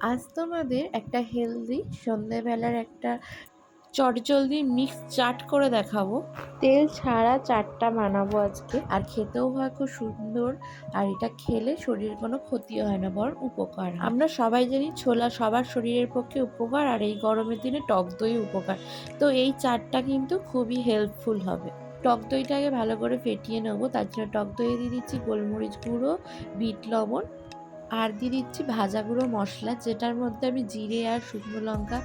আজ তোমাদের একটা হেলদি সন্ধেবেলার একটা চটজলদি মিক্স চাট করে দেখাবো। তেল ছাড়া চাটটা বানাবো আজকে। আর খেতেও হয় খুব সুন্দর। আর এটা খেলে শরীরের কোনো ক্ষতি হয় না, বরং উপকার আমরা সবাই জানি ছোলা সবার শরীরের পক্ষে উপকার, আর এই গরমের দিনে টক দই উপকার। তো এই চাটটা কিন্তু খুবই হেল্পফুল হবে। টক দইটাকে ভালো করে ফেটিয়ে নেব। তার জন্য টক দইয়ে দিয়ে দিচ্ছি গোলমরিচ গুঁড়ো, বিট লবণ আর দিয়ে দিচ্ছি ভাজা গুঁড়ো মশলা, যেটার মধ্যে আমি জিরে আর শুকনো লঙ্কা,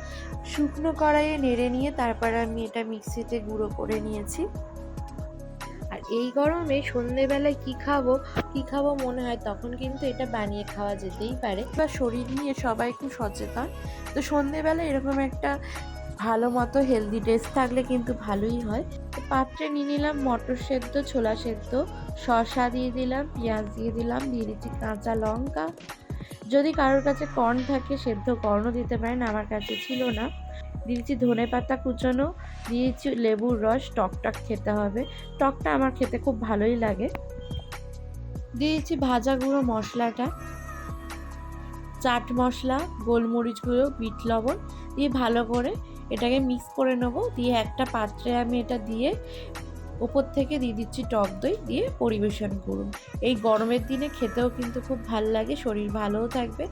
শুকনো কড়াইয়ে নেড়ে নিয়ে তারপর আমি এটা মিক্সিতে গুঁড়ো করে নিয়েছি। আর এই গরমে সন্ধেবেলায় কি খাব কি খাব মনে হয় তখন কিন্তু এটা বানিয়ে খাওয়া যেতেই পারে। বা শরীর নিয়ে সবাই খুব সচেতন। তো সন্ধেবেলা এরকম একটা ভালো মতো হেলদি ড্রেস থাকলে কিন্তু ভালোই হয়। পাত্রে নিয়ে নিলাম মটর সেদ্ধ, ছোলা সেদ্ধ, শসা দিয়ে দিলাম, পেঁয়াজ দিয়ে দিলাম, দিয়ে দিচ্ছি কাঁচা লঙ্কা। যদি কারোর কাছে কর্ন থাকে, সেদ্ধ কর্নও দিতে পারেন, আমার কাছে ছিল না। দিয়েছি ধনে পাতা কুচনো দিয়েছি লেবুর রস টকটক খেতে হবে। টকটা আমার খেতে খুব ভালোই লাগে। দিয়েছি ভাজা গুঁড়ো মশলাটা। চাট মশলা, গোলমরিচ গুঁড়ো, বিট লবণ, দিয়ে ভালো করে এটাকে মিক্স করে নেব। দিয়ে একটা পাত্রে আমি এটা দিয়ে ওপর থেকে দিয়ে দিচ্ছি টক দই, দিয়ে পরিবেশন করুন। এই গরমের দিনে খেতেও কিন্তু খুব ভালো লাগে, শরীর ভালোও থাকবে।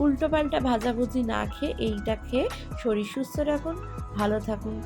উল্টো পাল্টা ভাজাভুজি না খেয়ে এইটা খেয়ে শরীর সুস্থ রাখুন, ভালো থাকুন।